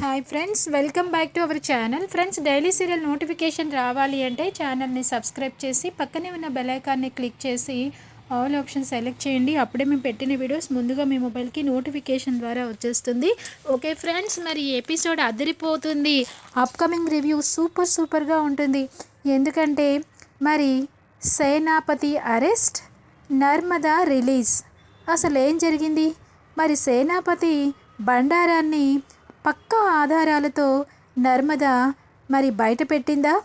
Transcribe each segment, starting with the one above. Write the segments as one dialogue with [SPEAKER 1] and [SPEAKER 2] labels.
[SPEAKER 1] Hi friends welcome back to our channel friends daily serial notification రావాలి అంటే ఛానల్ని subscribe చేసి పక్కనే ఉన్న బెలైకాన్ని క్లిక్ చేసి ఆల్ ఆప్షన్ సెలెక్ట్ చేయండి. అప్పుడే మేము పెట్టిన వీడియోస్ ముందుగా మీ మొబైల్కి నోటిఫికేషన్ ద్వారా వచ్చేస్తుంది. ఓకే ఫ్రెండ్స్ మరి ఎపిసోడ్ అదిరిపోతుంది. అప్కమింగ్ రివ్యూ సూపర్ సూపర్గా ఉంటుంది. ఎందుకంటే మరి సేనాపతి అరెస్ట్ నర్మదా రిలీజ్ అసలు ఏం జరిగింది? మరి సేనాపతి బండారాన్ని పక్కా ఆధారాలతో నర్మద మరి బయట పెట్టిందా?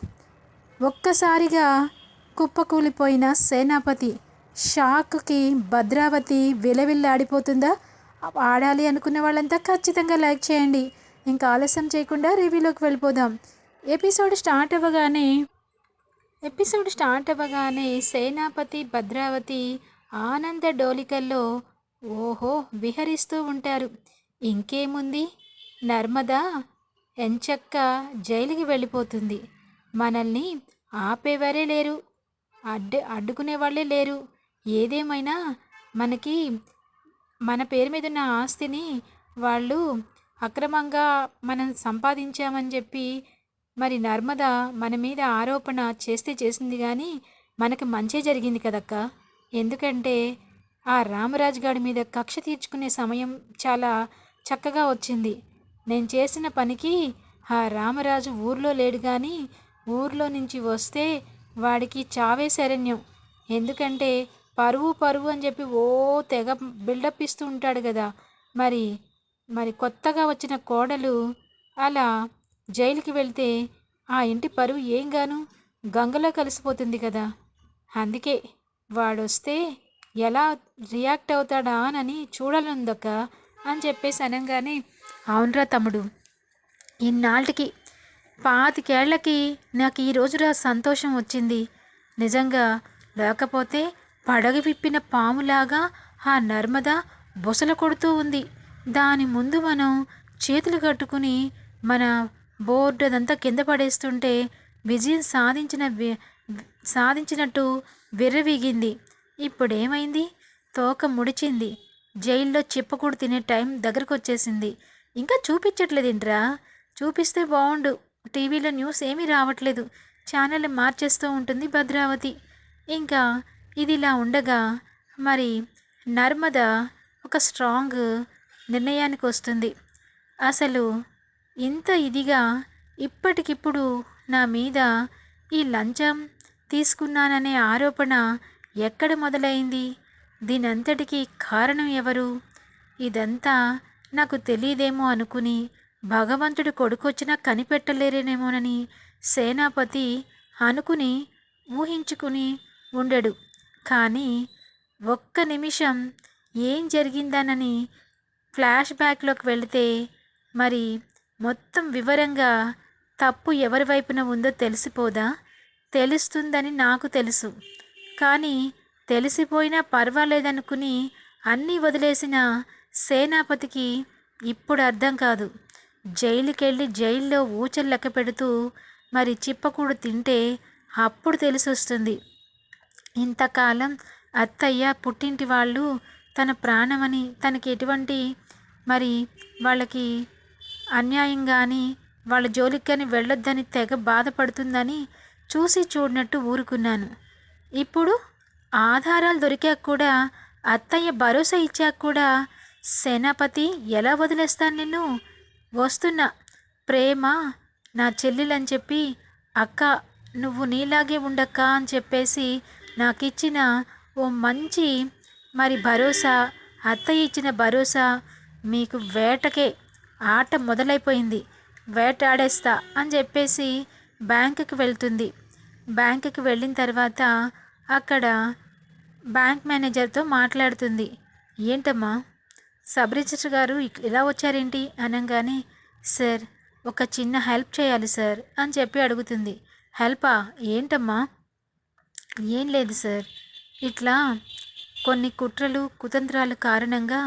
[SPEAKER 1] ఒక్కసారిగా కుప్పకూలిపోయిన సేనాపతి షాక్కి భద్రావతి విలవిల్లాడిపోతుందా? ఆడాలి అనుకున్న వాళ్ళంతా ఖచ్చితంగా లైక్ చేయండి. ఇంకా ఆలస్యం చేయకుండా రివ్యూలోకి వెళ్ళిపోదాం. ఎపిసోడ్ స్టార్ట్ అవ్వగానే ఎపిసోడ్ స్టార్ట్ అవ్వగానే సేనాపతి భద్రావతి ఆనంద డోలికల్లో ఓహో విహరిస్తూ ఉంటారు. ఇంకేముంది? నర్మదా ఎంచక్క జైలుకి వెళ్ళిపోతుంది. మనల్ని ఆపేవారే లేరు. అడ్డు అడ్డుకునే వాళ్ళే లేరు. ఏదేమైనా మనకి మన పేరు మీద ఉన్న ఆస్తిని వాళ్ళు అక్రమంగా మనం సంపాదించామని చెప్పి మరి నర్మద మన మీద ఆరోపణ చేస్తే చేసింది కానీ మనకి మంచే జరిగింది కదక్క. ఎందుకంటే ఆ రామరాజు గారి మీద కక్ష తీర్చుకునే సమయం చాలా చక్కగా వచ్చింది. నేను చేసిన పనికి ఆ రామరాజు ఊర్లో లేడు కానీ ఊర్లో నుంచి వస్తే వాడికి చావే శరణ్యం. ఎందుకంటే పరువు పరువు అని చెప్పి ఓ తెగ బిల్డప్ ఇస్తూ ఉంటాడు కదా. మరి మరి కొత్తగా వచ్చిన కోడలు అలా జైలుకి వెళ్తే ఆ ఇంటి పరువు ఏం గాను గంగలో కలిసిపోతుంది కదా. అందుకే వాడొస్తే ఎలా రియాక్ట్ అవుతాడా అని చూడాలందక్క అని చెప్పేసి అనగానే అవునరా తమ్ముడు. ఇన్నాళ్ళకి పాతికేళ్ళకి నాకు ఈరోజురా సంతోషం వచ్చింది. నిజంగా లేకపోతే పడగ విప్పిన పాములాగా ఆ నర్మద బొసల కొడుతూ ఉంది. దాని ముందు మనం చేతులు కట్టుకుని మన బోర్డు అదంతా కింద పడేస్తుంటే విజయం సాధించిన సాధించినట్టు విర్రవీగింది. ఇప్పుడేమైంది? తోక ముడిచింది. జైల్లో చిప్పకూడు తినే టైం దగ్గరకు వచ్చేసింది ఇంకా చూపించట్లేదేంట్రా? చూపిస్తే బాగుండు టీవీలో న్యూస్ ఏమీ రావట్లేదు. ఛానల్ మార్చేస్తూ ఉంటుంది భద్రావతి. ఇంకా ఇది ఇలా ఉండగా మరి నర్మద ఒక స్ట్రాంగ్ నిర్ణయానికి వస్తుంది. అసలు ఇంత ఇదిగా ఇప్పటికిప్పుడు నా మీద ఈ లంచం తీసుకున్నాననే ఆరోపణ ఎక్కడ మొదలైంది? దీనంతటికీ కారణం ఎవరు? ఇదంతా నాకు తెలియదేమో అనుకుని భగవంతుడి కొడుకొచ్చినా కనిపెట్టలేరేనేమోనని సేనాపతి అనుకుని ఊహించుకుని ఉండడు. కానీ ఒక్క నిమిషం ఏం జరిగిందనని ఫ్లాష్ బ్యాక్లోకి వెళితే మరి మొత్తం వివరంగా తప్పు ఎవరి వైపున ఉందో తెలిసిపోదా? తెలుస్తుందని నాకు తెలుసు. కానీ తెలిసిపోయినా పర్వాలేదనుకుని అన్నీ వదిలేసిన సేనాపతికి ఇప్పుడు అర్థం కాదు. జైలుకెళ్ళి జైల్లో ఊచలు లెక్క పెడుతూ మరి చిప్పకూడు తింటే అప్పుడు తెలిసొస్తుంది. ఇంతకాలం అత్తయ్య పుట్టింటి వాళ్ళు తన ప్రాణమని తనకి ఎటువంటి మరి వాళ్ళకి అన్యాయం కానీ వాళ్ళ జోలికి కానీ వెళ్ళొద్దని తెగ బాధపడుతుందని చూసి చూడనట్టు ఊరుకున్నాను. ఇప్పుడు ఆధారాలు దొరికాక కూడా అత్తయ్య భరోసా ఇచ్చాక కూడా సేనాపతి ఎలా వదిలేస్తాను నిన్ను? వస్తున్నా. ప్రేమ నా చెల్లెలని చెప్పి అక్క నువ్వు నీలాగే ఉండక్క అని చెప్పేసి నాకు ఇచ్చిన ఓ మంచి మరి భరోసా అత్తయ్య ఇచ్చిన భరోసా మీకు వేటకే ఆట మొదలైపోయింది. వేటాడేస్తా అని చెప్పేసి బ్యాంకుకి వెళ్తుంది. బ్యాంకుకి వెళ్ళిన తర్వాత అక్కడ బ్యాంక్ మేనేజర్తో మాట్లాడుతుంది. ఏంటమ్మా? సబ్ రిజిస్టర్ గారు ఇలా వచ్చారేంటి? అనగానే సార్ ఒక చిన్న హెల్ప్ చేయాలి సార్ అని చెప్పి అడుగుతుంది. హెల్పా? ఏంటమ్మా? ఏం లేదు సార్. ఇట్లా కొన్ని కుట్రలు కుతంత్రాల కారణంగా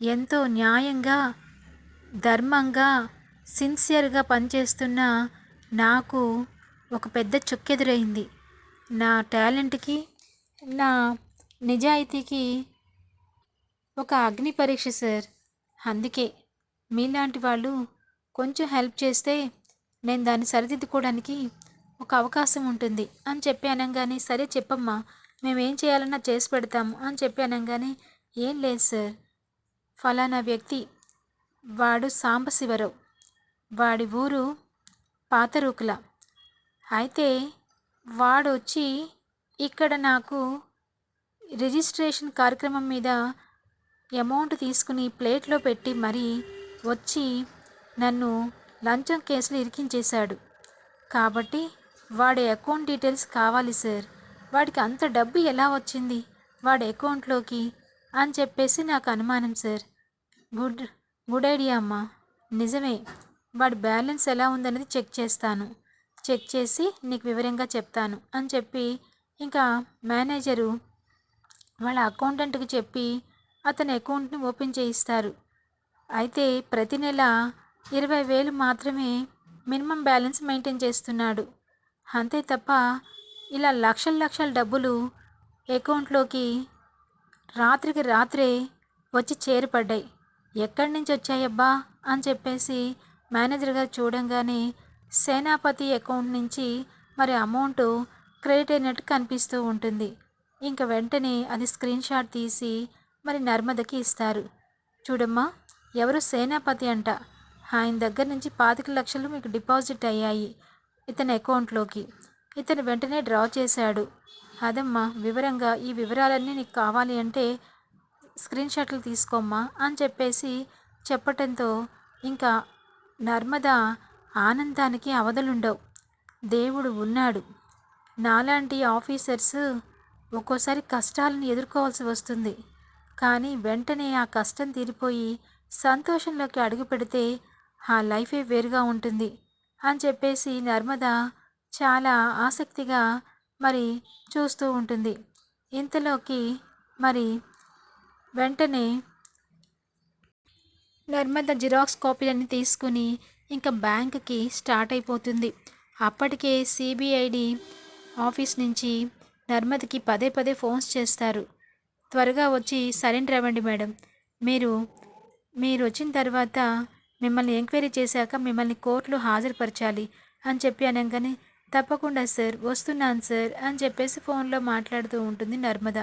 [SPEAKER 1] ఎంతో న్యాయంగా ధర్మంగా సిన్సియర్గా పనిచేస్తున్న నాకు ఒక పెద్ద చుక్కెదురైంది. నా టాలెంట్కి నా నిజాయితీకి ఒక అగ్ని పరీక్ష సార్. అందుకే మీలాంటి వాళ్ళు కొంచెం హెల్ప్ చేస్తే నేను దాన్ని సరిదిద్దుకోవడానికి ఒక అవకాశం ఉంటుంది అని చెప్పి అనగానే సరే చెప్పమ్మా మేమేం చేయాలన్నా చేసి పెడతాము అని చెప్పి అనగానే ఏం లేదు సార్. ఫలానా వ్యక్తి వాడు సాంబశివరావు. వాడి ఊరు పాతరూకుల. అయితే వాడు వచ్చి ఇక్కడ నాకు రిజిస్ట్రేషన్ కార్యక్రమం మీద అమౌంట్ తీసుకుని ప్లేట్లో పెట్టి మరీ వచ్చి నన్ను లంచం కేసులు ఇరికించేశాడు. కాబట్టి వాడి అకౌంట్ డీటెయిల్స్ కావాలి సార్. వాడికి అంత డబ్బు ఎలా వచ్చింది? వాడి అకౌంట్లోకి అని చెప్పేసి నాకు అనుమానం సార్. గుడ్ గుడ్ ఐడియా అమ్మా. నిజమే. వాడి బ్యాలెన్స్ ఎలా ఉందనేది చెక్ చేస్తాను. చెక్ చేసి నీకు వివరంగా చెప్తాను అని చెప్పి ఇంకా మేనేజరు వాళ్ళ అకౌంటెంట్కి చెప్పి అతని అకౌంట్ని ఓపెన్ చేయిస్తారు. అయితే ప్రతి నెల ఇరవై వేలు మాత్రమే మినిమం బ్యాలెన్స్ మెయింటైన్ చేస్తున్నాడు. అంతే తప్ప ఇలా లక్షల లక్షల డబ్బులు అకౌంట్లోకి రాత్రికి రాత్రే వచ్చి చేరిపడ్డాయి. ఎక్కడి నుంచి వచ్చాయబ్బా అని చెప్పేసి మేనేజర్ గారు చూడంగానే సేనాపతి అకౌంట్ నుంచి మరి అమౌంట్ క్రెడిట్ అయినట్టు కనిపిస్తూ ఉంటుంది. ఇంకా వెంటనే అది స్క్రీన్ షాట్ తీసి మరి నర్మదకి ఇస్తారు. చూడమ్మా ఎవరు సేనాపతి అంట. ఆయన దగ్గర నుంచి పాతిక లక్షలు మీకు డిపాజిట్ అయ్యాయి ఇతని అకౌంట్లోకి. ఇతను వెంటనే డ్రా చేశాడు. అదమ్మా వివరంగా ఈ వివరాలన్నీ నీకు కావాలి అంటే స్క్రీన్ షాట్లు తీసుకోమ్మా అని చెప్పేసి చెప్పటంతో ఇంకా నర్మద ఆనందానికి అవధలుండవు. దేవుడు ఉన్నాడు. నాలాంటి ఆఫీసర్స్ ఒక్కోసారి కష్టాలను ఎదుర్కోవాల్సి వస్తుంది. కానీ వెంటనే ఆ కష్టం తీరిపోయి సంతోషంలోకి అడుగు పెడితే ఆ లైఫే వేరుగా ఉంటుంది అని చెప్పేసి నర్మద చాలా ఆసక్తిగా మరి చూస్తూ ఉంటుంది. ఇంతలోకి మరి వెంటనే నర్మద జిరాక్స్ కాపీలన్నీ తీసుకుని ఇంకా బ్యాంక్కి స్టార్ట్ అయిపోతుంది. అప్పటికే సిబిఐడి ఆఫీస్ నుంచి నర్మదకి పదే పదే ఫోన్స్ చేస్తారు. త్వరగా వచ్చి సరెండర్ అవ్వండి మేడం. మీరు మీరు వచ్చిన తర్వాత మిమ్మల్ని ఎంక్వైరీ చేశాక మిమ్మల్ని కోర్టులో హాజరుపరచాలి అని చెప్పి అనగానే తప్పకుండా సార్ వస్తున్నాను సార్ అని చెప్పేసి ఫోన్లో మాట్లాడుతూ ఉంటుంది నర్మద.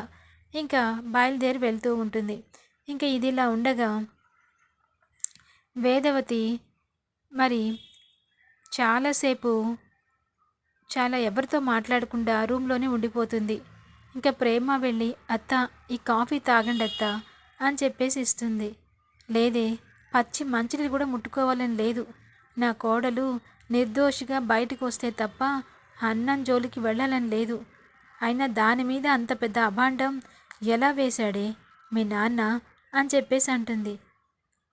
[SPEAKER 1] ఇంకా బయలుదేరి వెళ్తూ ఉంటుంది. ఇంకా ఇది ఇలా ఉండగా వేదవతి మరి చాలాసేపు చాలా ఎవరితో మాట్లాడకుండా రూమ్లోనే ఉండిపోతుంది. ఇంకా ప్రేమ వెళ్ళి అత్త ఈ కాఫీ తాగండి అత్త అని చెప్పేసి ఇస్తుంది. లేదే పచ్చి మంచిని కూడా ముట్టుకోవాలని లేదు. నా కోడలు నిర్దోషిగా బయటకు వస్తే తప్ప అన్నం జోలికి వెళ్ళాలని లేదు. అయినా దాని మీద అంత పెద్ద అభాండం ఎలా వేశాడే మీ నాన్న అని చెప్పేసి అంటుంది.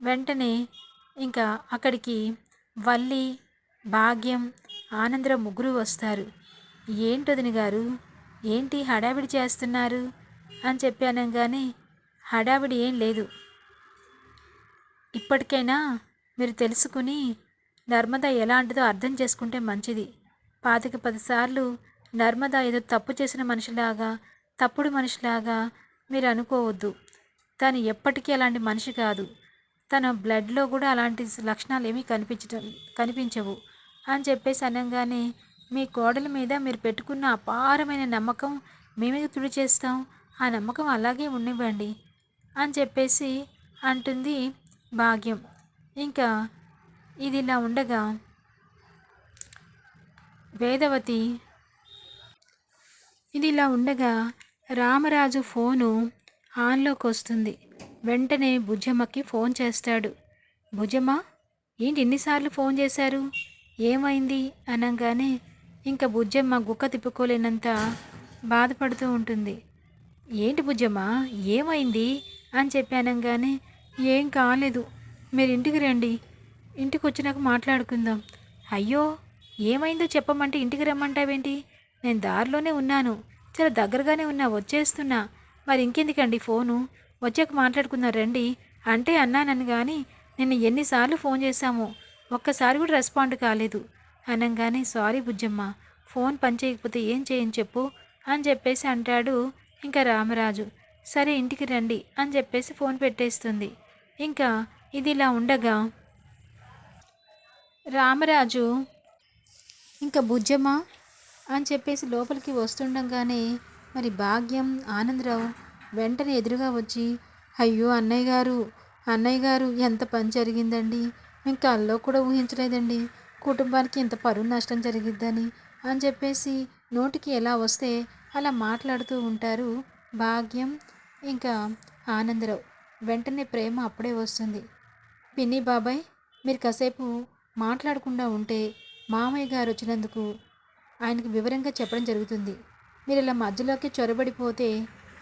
[SPEAKER 1] వెంటనే ఇంకా అక్కడికి వల్లి భాగ్యం ఆనందరావు ముగ్గురు వస్తారు. ఏంటొదిని గారు ఏంటి హడావిడి చేస్తున్నారు? అని చెప్పి అనగానే హడావిడి ఏం లేదు. ఇప్పటికైనా మీరు తెలుసుకుని నర్మద ఎలాంటిదో అర్థం చేసుకుంటే మంచిది. పాతిక పదిసార్లు నర్మద ఏదో తప్పు చేసిన మనిషిలాగా తప్పుడు మనిషిలాగా మీరు అనుకోవద్దు. తను ఎప్పటికీ అలాంటి మనిషి కాదు. తన బ్లడ్లో కూడా అలాంటి లక్షణాలు ఏమీ కనిపించడం కనిపించవు అని చెప్పేసి అనగానే మీ కోడల మీద మీరు పెట్టుకున్న అపారమైన నమ్మకం మేమే తుడి చేస్తాం. ఆ నమ్మకం అలాగే ఉండివ్వండి అని చెప్పేసి అంటుంది భాగ్యం. ఇంకా ఇది ఇలా ఉండగా వేదవతి ఇది ఇలా ఉండగా రామరాజు ఫోను ఆన్లోకి వస్తుంది. వెంటనే భుజమ్మకి ఫోన్ చేస్తాడు. భుజమ్మ ఏంటి ఎన్నిసార్లు ఫోన్ చేశారు? ఏమైంది? అనగానే ఇంకా బుజ్జమ్మ గుక్క తిప్పుకోలేనంత బాధపడుతూ ఉంటుంది. ఏంటి బుజ్జమ్మ? ఏమైంది? అని చెప్పానంగానే ఏం కాలేదు. మీరు ఇంటికి రండి. ఇంటికి వచ్చినాక మాట్లాడుకుందాం. అయ్యో! ఏమైందో చెప్పమంటే ఇంటికి రమ్మంటావేంటి? నేను దారిలోనే ఉన్నాను. చాలా దగ్గరగానే ఉన్నా వచ్చేస్తున్నా. మరి ఇంకెందుకండి ఫోను? వచ్చాక మాట్లాడుకుందాం రండి. అంటే అన్నానని కానీ నిన్న ఎన్నిసార్లు ఫోన్ చేశామో. ఒక్కసారి కూడా రెస్పాండ్ కాలేదు. అనగానే సారీ బుజ్జమ్మ ఫోన్ పనిచేయకపోతే ఏం చేయని చెప్పు అని చెప్పేసి అంటాడు ఇంకా రామరాజు. సరే ఇంటికి రండి అని చెప్పేసి ఫోన్ పెట్టేస్తుంది. ఇంకా ఇది ఇలా ఉండగా రామరాజు ఇంకా బుజ్జమ్మ అని చెప్పేసి లోపలికి వస్తుండగానే మరి భాగ్యం ఆనందరావు వెంటనే ఎదురుగా వచ్చి అయ్యో అన్నయ్య గారు అన్నయ్య గారు ఎంత పని జరిగిందండి మేము కల్లో కూడా ఊహించలేదండి కుటుంబానికి ఇంత పరువు నష్టం జరిగిద్దని అని చెప్పేసి నోటికి ఎలా వస్తే అలా మాట్లాడుతూ ఉంటారు భాగ్యం ఇంకా ఆనందరావు. వెంటనే ప్రేమ అప్పుడే వస్తుంది. పిన్ని బాబాయ్ మీరు కాసేపు మాట్లాడకుండా ఉంటే మామయ్య గారు వచ్చినందుకు ఆయనకు వివరంగా చెప్పడం జరుగుతుంది. మీరు ఇలా మధ్యలోకి చొరబడిపోతే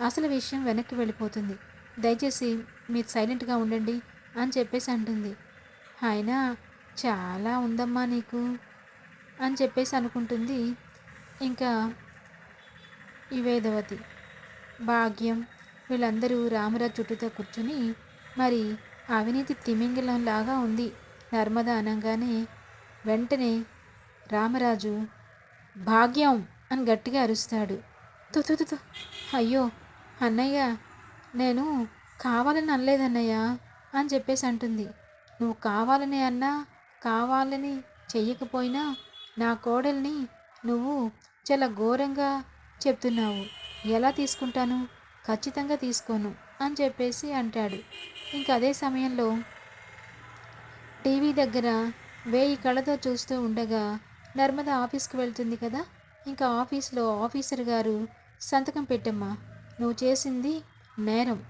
[SPEAKER 1] అసలు విషయం వెనక్కి వెళ్ళిపోతుంది. దయచేసి మీరు సైలెంట్గా ఉండండి అని చెప్పేసి అంటుంది. ఆయన చాలా ఉందమ్మా నీకు అని చెప్పేసి అనుకుంటుంది. ఇంకా ఈ వేదవతి భాగ్యం వీళ్ళందరూ రామరాజు చుట్టూతో కూర్చుని మరి అవినీతి తిమింగలం లాగా ఉంది. నర్మద అనగానే వెంటనే రామరాజు భాగ్యం అని గట్టిగా అరుస్తాడు. తుతుతుతు అయ్యో అన్నయ్య నేను కావాలని అనలేదన్నయ్య అని చెప్పేసి అంటుంది. నువ్వు కావాలని అన్నా కావాలని చెయ్యకపోయినా నా కోడల్ని నువ్వు చాలా ఘోరంగా చెప్తున్నావు. ఎలా తీసుకుంటాను? ఖచ్చితంగా తీసుకోను అని చెప్పేసి అంటాడు. ఇంక అదే సమయంలో టీవీ దగ్గర వేయి కళ్ళతో చూస్తూ ఉండగా నర్మద ఆఫీస్కి వెళ్తుంది కదా? ఇంకా ఆఫీస్లో ఆఫీసర్ గారు సంతకం పెట్టమ్మా. నువ్వు చేసింది నేరం.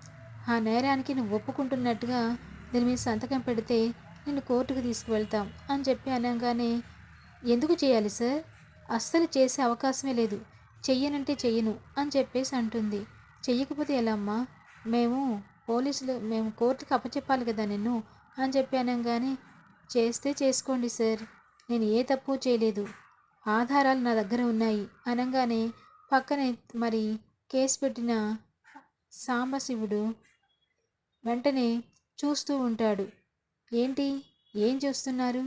[SPEAKER 1] ఆ నేరానికి నువ్వు ఒప్పుకుంటున్నట్టుగా దీని మీద సంతకం పెడితే నిన్ను కోర్టుకు తీసుకువెళ్తాం అని చెప్పి అనగానే ఎందుకు చేయాలి సార్? అస్సలు చేసే అవకాశమే లేదు. చెయ్యనంటే చెయ్యను అని చెప్పేసి అంటుంది. చెయ్యకపోతే ఎలా అమ్మా మేము పోలీసులు మేము కోర్టుకి అప్పచెప్పాలి కదా నిన్ను అని చెప్పి అనగానే చేస్తే చేసుకోండి సార్. నేను ఏ తప్పు చేయలేదు. ఆధారాలు నా దగ్గర ఉన్నాయి అనగానే పక్కనే మరి కేసు పెట్టిన సాంబశివుడు వెంటనే చూస్తూ ఉంటాడు. ఏంటి? ఏం చూస్తున్నారు?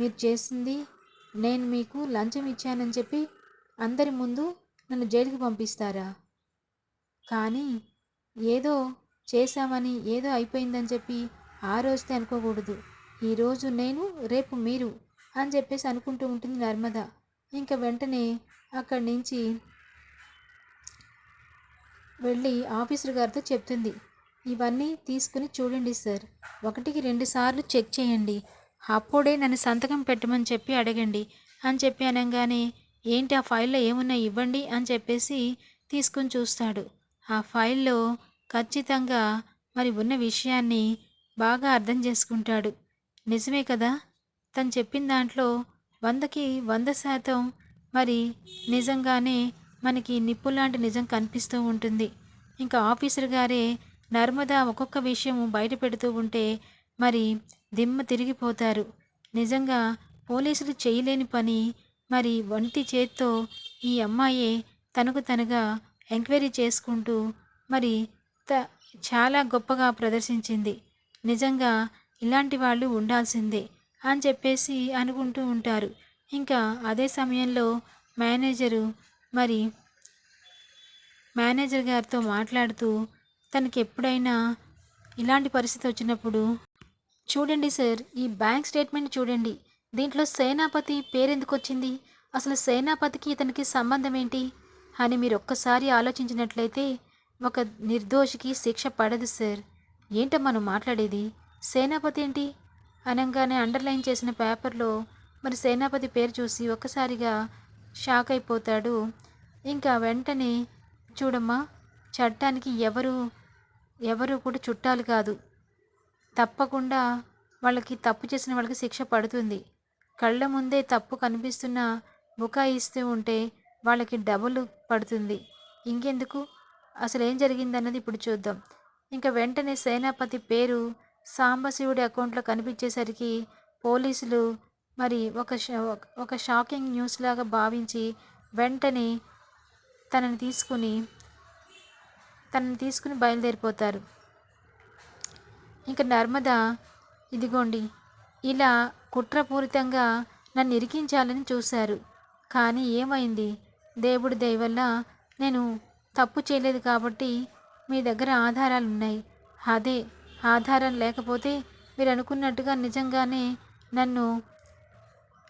[SPEAKER 1] మీరు చేసింది నేను మీకు లంచం ఇచ్చానని చెప్పి అందరి ముందు నన్ను జైలుకి పంపిస్తారా? కానీ ఏదో చేశామని ఏదో అయిపోయిందని చెప్పి ఆ రోజుతే అనుకోకూడదు. ఈరోజు నేను రేపు మీరు అని చెప్పేసి అనుకుంటూ ఉంటుంది నర్మద. ఇంకా వెంటనే అక్కడి నుంచి వెళ్ళి ఆఫీసర్ గారితో చెప్తుంది. ఇవన్నీ తీసుకుని చూడండి సార్. ఒకటికి రెండు సార్లు చెక్ చేయండి. అప్పుడే నన్ను సంతకం పెట్టమని చెప్పి అడగండి. అని చెప్పి అనగానే ఏంటి ఆ ఫైల్లో ఏమున్నాయి ఇవ్వండి అని చెప్పేసి తీసుకుని చూస్తాడు. ఆ ఫైల్లో ఖచ్చితంగా మరి ఉన్న విషయాన్ని బాగా అర్థం చేసుకుంటాడు. నిజమే కదా? తను చెప్పిన దాంట్లో వందకి వంద శాతం మరి నిజంగానే మనకి నిప్పు లాంటి నిజం కనిపిస్తూ ఉంటుంది. ఇంకా ఆఫీసర్ గారే నర్మదా ఒక్కొక్క విషయం బయట పెడుతూ ఉంటే మరి దిమ్మ తిరిగిపోతారు. నిజంగా పోలీసులు చేయలేని పని మరి వంటి చేత్తో ఈ అమ్మాయే తనకు తనగా ఎంక్వైరీ చేసుకుంటూ మరి త చాలా గొప్పగా ప్రదర్శించింది. నిజంగా ఇలాంటి వాళ్ళు ఉండాల్సిందే అని చెప్పేసి అనుకుంటూ ఉంటారు. ఇంకా అదే సమయంలో మేనేజరు మరి మేనేజర్ గారితో మాట్లాడుతూ తనకి ఎప్పుడైనా ఇలాంటి పరిస్థితి వచ్చినప్పుడు చూడండి సార్ ఈ బ్యాంక్ స్టేట్మెంట్ చూడండి. దీంట్లో సేనాపతి పేరెందుకు వచ్చింది? అసలు సేనాపతికి ఇతనికి సంబంధం ఏంటి? అని మీరు ఒక్కసారి ఆలోచించినట్లయితే ఒక నిర్దోషికి శిక్ష పడదు సార్. ఏంటో మనం మాట్లాడేది? సేనాపతి ఏంటి? అనగానే అండర్లైన్ చేసిన పేపర్లో మరి సేనాపతి పేరు చూసి ఒక్కసారిగా షాక్ అయిపోతాడు. ఇంకా వెంటనే చూడమ్మా చట్టానికి ఎవరు ఎవరు కూడా చుట్టాలు కాదు. తప్పకుండా వాళ్ళకి తప్పు చేసిన వాళ్ళకి శిక్ష పడుతుంది. కళ్ళ ముందే తప్పు కనిపిస్తున్న బుకాయిస్తూ ఉంటే వాళ్ళకి డబుల్ పడుతుంది. ఇంకెందుకు? అసలు ఏం జరిగిందన్నది ఇప్పుడు చూద్దాం. ఇంకా వెంటనే సేనాపతి పేరు సాంబశివుడి అకౌంట్లో కనిపించేసరికి పోలీసులు మరి ఒక ఒక షాకింగ్ న్యూస్ లాగా భావించి వెంటనే తనని తీసుకుని తనని తీసుకుని బయలుదేరిపోతారు. ఇంకా నర్మద ఇదిగోండి ఇలా కుట్రపూరితంగా నన్ను ఇరికించాలని చూశారు. కానీ ఏమైంది? దేవుడి దయవల్ల నేను తప్పు చేయలేదు కాబట్టి మీ దగ్గర ఆధారాలు ఉన్నాయి అదే ఆధారం లేకపోతే మీరు అనుకున్నట్టుగా నిజంగానే నన్ను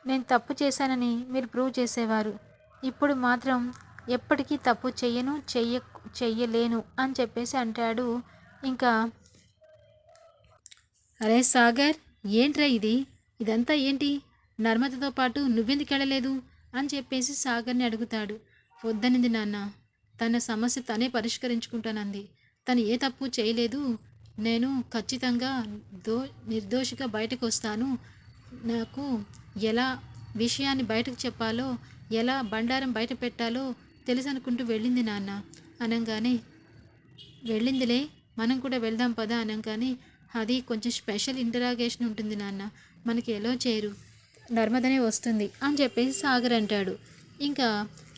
[SPEAKER 1] నేను తప్పు చేశానని మీరు ప్రూవ్ చేసేవారు. ఇప్పుడు మాత్రం ఎప్పటికీ తప్పు చెయ్యను చెయ్య చెయ్యలేను అని చెప్పేసి అంటాడు. ఇంకా అరే సాగర్ ఏంట్రా ఇది? ఇదంతా ఏంటి? నర్మదతో పాటు నువ్వెందుకు వెళ్ళలేదు? అని చెప్పేసి సాగర్ని అడుగుతాడు. వద్దనింది నాన్న. తన సమస్య తనే పరిష్కరించుకుంటానంది. తను ఏ తప్పు చేయలేదు. నేను ఖచ్చితంగా దో నిర్దోషిగా బయటకు వస్తాను. నాకు ఎలా విషయాన్ని బయటకు చెప్పాలో ఎలా బండారం బయట పెట్టాలో తెలుసు అనుకుంటూ వెళ్ళింది నాన్న. అనగానే వెళ్ళిందిలే మనం కూడా వెళ్దాం పదా అనగానే అది కొంచెం స్పెషల్ ఇంటరాగేషన్ ఉంటుంది నాన్న మనకి ఎలా చేయరు నర్మదనే వస్తుంది అని చెప్పేసి సాగర్ అంటాడు. ఇంకా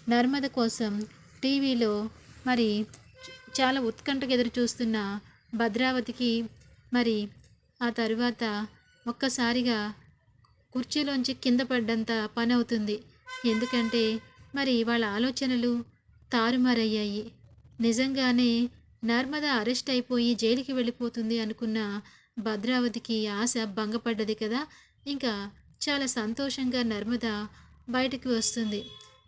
[SPEAKER 1] నర్మద కోసం టీవీలో మరి చాలా ఉత్కంఠగా ఎదురు చూస్తున్న భద్రావతికి మరి ఆ తరువాత ఒక్కసారిగా కుర్చీలోంచి కింద పడ్డంత పని అవుతుంది ఎందుకంటే మరి వాళ్ళ ఆలోచనలు తారుమారయ్యాయి. నిజంగానే నర్మద అరెస్ట్ అయిపోయి జైలుకి వెళ్ళిపోతుంది అనుకున్న భద్రావతికి ఆశ భంగపడ్డది కదా. ఇంకా చాలా సంతోషంగా నర్మద బయటకు వస్తుంది.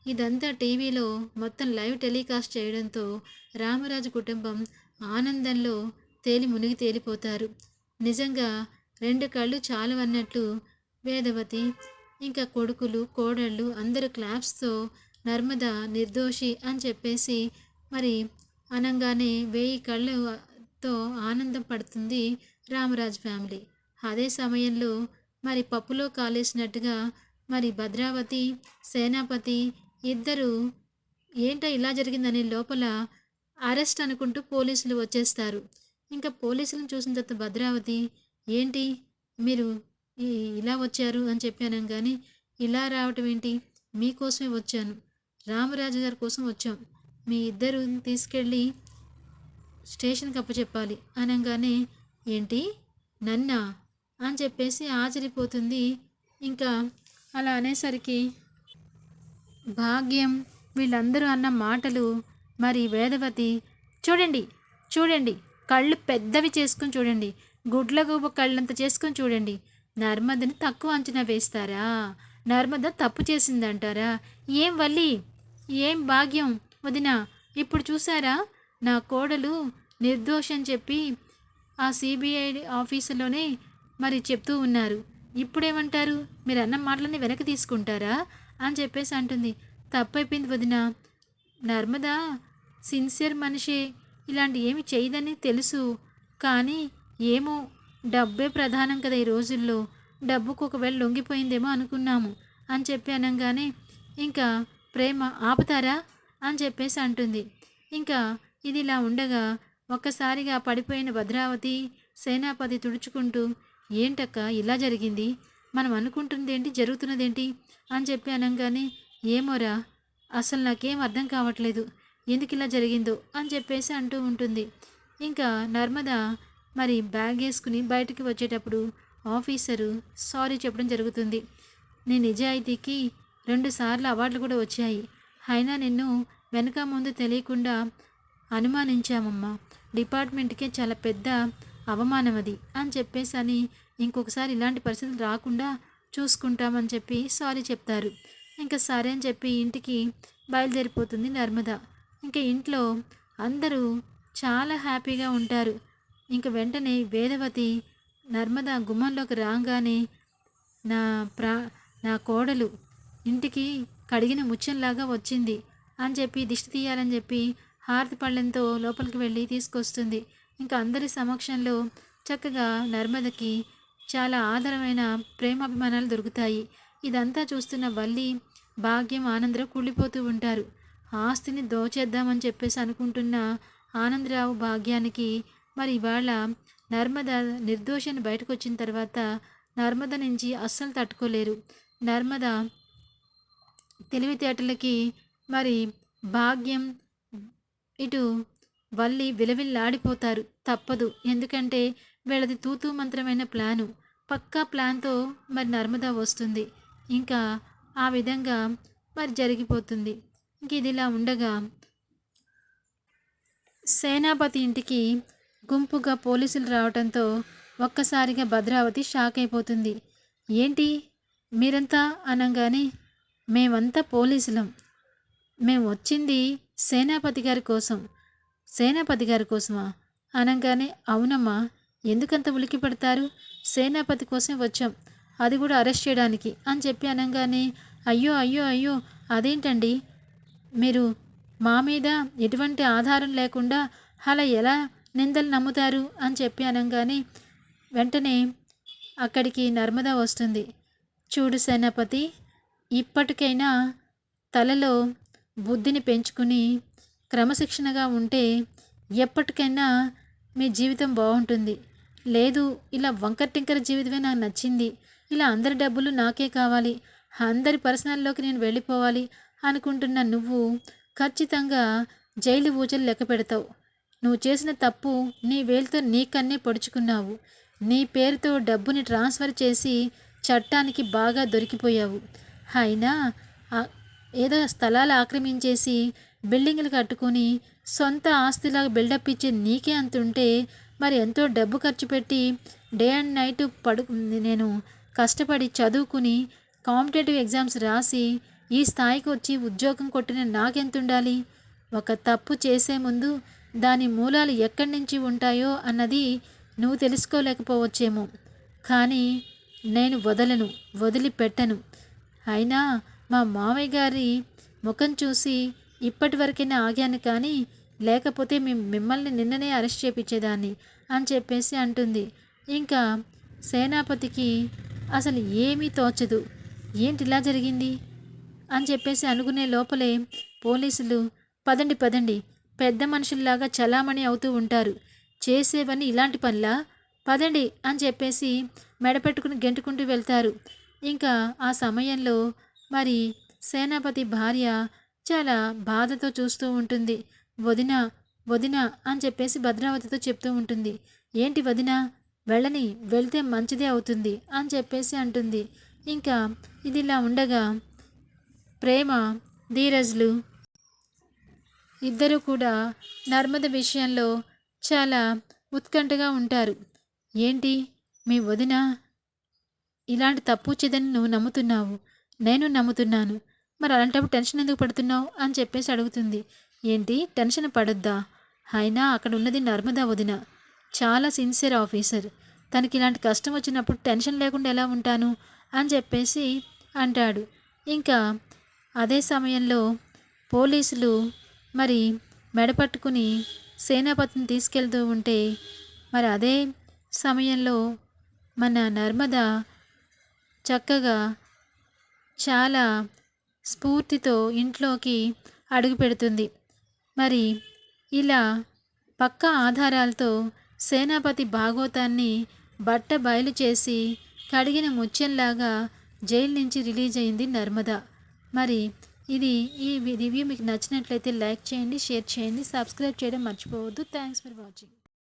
[SPEAKER 1] ఇదంతా టీవీలో మొత్తం లైవ్ టెలికాస్ట్ చేయడంతో రామరాజు కుటుంబం ఆనందంలో తేలి మునిగి తేలిపోతారు. నిజంగా రెండు కళ్ళు చాలవన్నట్లు వేదవతి ఇంకా కొడుకులు కోడళ్ళు అందరూ క్లాప్స్తో నర్మద నిర్దోషి అని చెప్పేసి మరి అనగానే వేయి కళ్ళతో ఆనందం పడుతుంది రామరాజ్ ఫ్యామిలీ. అదే సమయంలో మరి పప్పులో కాలేసినట్టుగా మరి భద్రావతి సేనాపతి ఇద్దరు ఏంటో ఇలా జరిగిందనే లోపల అరెస్ట్ అనుకుంటూ పోలీసులు వచ్చేస్తారు. ఇంకా పోలీసులను చూసిన తర్వాత భద్రావతి ఏంటి మీరు ఇలా వచ్చారు అని చెప్పాను కానీ ఇలా రావటం ఏంటి? మీకోసమే వచ్చాను. రామరాజు గారి కోసం వచ్చాం. మీ ఇద్దరు తీసుకెళ్ళి స్టేషన్కి అప్పచెప్పాలి. అనగానే ఏంటి? నన్నా? అని చెప్పేసి ఆచరిపోతుంది ఇంకా అలా అనేసరికి భాగ్యం వీళ్ళందరూ అన్న మాటలు మరి వేదవతి చూడండి చూడండి కళ్ళు పెద్దవి చేసుకుని చూడండి గుడ్లగూబ కళ్ళంత చేసుకొని చూడండి నర్మదని తక్కువ అంచనా వేస్తారా? నర్మద తప్పు చేసిందంటారా? ఏం వల్లి? ఏం భాగ్యం వదిన. ఇప్పుడు చూసారా నా కోడలు నిర్దోషం చెప్పి ఆ సిబిఐ ఆఫీసులోనే మరి చెప్తూ ఉన్నారు. ఇప్పుడేమంటారు? మీరు అన్న మాటలని వెనక్కి తీసుకుంటారా? అని చెప్పేసి అంటుంది. తప్పైపోయింది వదిన. నర్మదా సిన్సియర్ మనిషే. ఇలాంటి ఏమి చేయదని తెలుసు. కానీ ఏమో డబ్బే ప్రధానం కదా ఈ రోజుల్లో. డబ్బుకు ఒకవేళ లొంగిపోయిందేమో అనుకున్నాము అని చెప్పి అనగానే ఇంకా ప్రేమ ఆపుతారా? అని చెప్పేసి అంటుంది. ఇంకా ఇది ఇలా ఉండగా ఒక్కసారిగా పడిపోయిన భద్రావతి సేనాపతి తుడుచుకుంటూ ఏంటక్క ఇలా జరిగింది? మనం అనుకుంటుందేంటి? జరుగుతున్నదేంటి? అని చెప్పి అనగానే ఏమోరా అసలు నాకేం అర్థం కావట్లేదు. ఎందుకు ఇలా జరిగిందో? అని చెప్పేసి అంటూ ఉంటుంది. ఇంకా నర్మద మరి బ్యాగ్ వేసుకుని బయటికి వచ్చేటప్పుడు ఆఫీసరు సారీ చెప్పడం జరుగుతుంది. నీ నిజాయితీకి రెండు సార్లు అవార్డులు కూడా వచ్చాయి. అయినా నిన్ను వెనక ముందు తెలియకుండా అనుమానించామమ్మా. డిపార్ట్మెంట్కే చాలా పెద్ద అవమానం అది అని చెప్పేసి అని ఇంకొకసారి ఇలాంటి పరిస్థితులు రాకుండా చూసుకుంటామని చెప్పి సారీ చెప్తారు. ఇంకా సరే అని చెప్పి ఇంటికి బయలుదేరిపోతుంది నర్మద. ఇంకా ఇంట్లో అందరూ చాలా హ్యాపీగా ఉంటారు. ఇంక వెంటనే వేదవతి నర్మద గుమ్మంలోకి రాగానే నా ప్రా నా కోడలు ఇంటికి కడిగిన ముత్యంలాగా వచ్చింది అని చెప్పి దిష్టి తీయాలని చెప్పి హారతి పళ్ళెంతో లోపలికి వెళ్ళి తీసుకొస్తుంది. ఇంకా అందరి సమక్షంలో చక్కగా నర్మదకి చాలా ఆదరమైన ప్రేమాభిమానాలు దొరుకుతాయి. ఇదంతా చూస్తున్న వల్లి భాగ్యం ఆనందరావు కుళ్ళిపోతూ ఉంటారు. ఆస్తిని దోచేద్దామని చెప్పేసి అనుకుంటున్న ఆనందరావు భాగ్యానికి మరి ఇవాళ నర్మద నిర్దోషాన్ని బయటకు వచ్చిన తర్వాత నర్మద నుంచి అస్సలు తట్టుకోలేరు. నర్మద తెలివితేటలకి మరి భాగ్యం ఇటు వల్లి విలవిల్లాడిపోతారు. తప్పదు. ఎందుకంటే వీళ్ళది తూతూ మంత్రమైన ప్లాను. పక్కా ప్లాన్తో మరి నర్మద వస్తుంది. ఇంకా ఆ విధంగా మరి జరిగిపోతుంది. ఇంక ఇది ఇలా ఉండగా సేనాపతి ఇంటికి గుంపుగా పోలీసులు రావడంతో ఒక్కసారిగా భద్రావతి షాక్ అయిపోతుంది ఏంటి? మీరంతా అనగానే మేమంతా పోలీసులం. మేము వచ్చింది సేనాపతి గారి కోసం. సేనాపతి గారి కోసమా? అనగానే అవునమ్మా. ఎందుకంత ఉలికి పెడతారు? సేనాపతి కోసం వచ్చాం. అది కూడా అరెస్ట్ చేయడానికి అని చెప్పి అనగానే అయ్యో అయ్యో అయ్యో అదేంటండి? మీరు మా మీద ఎటువంటి ఆధారం లేకుండా అలా ఎలా నిందలు నమ్ముతారు? అని చెప్పి అనగానే వెంటనే అక్కడికి నర్మదా వస్తుంది. చూడు సేనాపతి ఇప్పటికైనా తలలో బుద్ధిని పెంచుకుని క్రమశిక్షణగా ఉంటే ఎప్పటికైనా మీ జీవితం బాగుంటుంది. లేదు ఇలా వంకర టింకర జీవితమే నాకు నచ్చింది. ఇలా అందరి డబ్బులు నాకే కావాలి. అందరి పర్సనల్లోకి నేను వెళ్ళిపోవాలి అనుకుంటున్న నువ్వు ఖచ్చితంగా జైలు ఊచలు లెక్క పెడతావు. నువ్వు చేసిన తప్పు నీ వేలుతో నీకన్నే పొడుచుకున్నావు. నీ పేరుతో డబ్బుని ట్రాన్స్ఫర్ చేసి చట్టానికి బాగా దొరికిపోయావు. అయినా ఏదో స్థలాలు ఆక్రమించేసి బిల్డింగ్లు కట్టుకొని సొంత ఆస్తిలాగా బిల్డప్ ఇచ్చి నీకే అంతుంటే మరి ఎంతో డబ్బు ఖర్చు పెట్టి డే అండ్ నైట్ పడు నేను కష్టపడి చదువుకుని కాంపిటేటివ్ ఎగ్జామ్స్ రాసి ఈ స్థాయికి వచ్చి ఉద్యోగం కొట్టిన నాకెంత ఉండాలి ఒక తప్పు చేసే ముందు దాని మూలాలు ఎక్కడి నుంచి ఉంటాయో అన్నది నువ్వు తెలుసుకోలేకపోవచ్చేమో. కానీ నేను వదలను వదిలిపెట్టను. అయినా మా మామయ్య గారి ముఖం చూసి ఇప్పటి వరకైనా ఆగాను కానీ లేకపోతే మేము మిమ్మల్ని నిన్ననే అరెస్ట్ చేపించేదాన్ని అని చెప్పేసి అంటుంది. ఇంకా సేనాపతికి అసలు ఏమీ తోచదు. ఏంటి ఇలా జరిగింది? అని చెప్పేసి అనుకునే లోపలే పోలీసులు పదండి పదండి పెద్ద మనుషుల్లాగా చలామణి అవుతూ ఉంటారు. చేసేవని ఇలాంటి పనిలా? పదండి అని చెప్పేసి మెడపెట్టుకుని గెంటుకుంటూ వెళ్తారు. ఇంకా ఆ సమయంలో మరి సేనాపతి భార్య చాలా బాధతో చూస్తూ ఉంటుంది. వదిన వదిన అని చెప్పేసి భద్రావతితో చెప్తూ ఉంటుంది. ఏంటి వదిన? వెళ్ళని వెళ్తే మంచిదే అవుతుంది అని చెప్పేసి అంటుంది. ఇంకా ఇది ఇలా ఉండగా ప్రేమ ధీరజ్లు ఇద్దరు కూడా నర్మద విషయంలో చాలా ఉత్కంఠగా ఉంటారు. ఏంటి? మీ వదిన? ఇలాంటి తప్పు చేదని నువ్వు నమ్ముతున్నావు. నేను నమ్ముతున్నాను. మరి అలాంటప్పుడు టెన్షన్ ఎందుకు పడుతున్నావు? అని చెప్పేసి అడుగుతుంది. ఏంటి? టెన్షన్ పడొద్దా? అయినా అక్కడ ఉన్నది నర్మదా వదిన. చాలా సిన్సియర్ ఆఫీసర్. తనకి ఇలాంటి కష్టం వచ్చినప్పుడు టెన్షన్ లేకుండా ఎలా ఉంటాను? అని చెప్పేసి అంటాడు. ఇంకా అదే సమయంలో పోలీసులు మరి మెడపట్టుకుని సేనాపతిని తీసుకెళ్తూ ఉంటే మరి అదే సమయంలో మన నర్మద చక్కగా చాలా స్ఫూర్తితో ఇంట్లోకి అడుగు పెడుతుంది. మరి ఇలా పక్క ఆధారాలతో సేనాపతి భాగోతాన్ని బట్ట బయలు చేసి కడిగిన ముత్యంలాగా జైలు నుంచి రిలీజ్ అయింది నర్మద. మరి ఇది ఈ రివ్యూ మీకు నచ్చినట్లయితే లైక్ చేయండి షేర్ చేయండి సబ్స్క్రైబ్ చేయడం మర్చిపోవద్దు. Thanks for watching.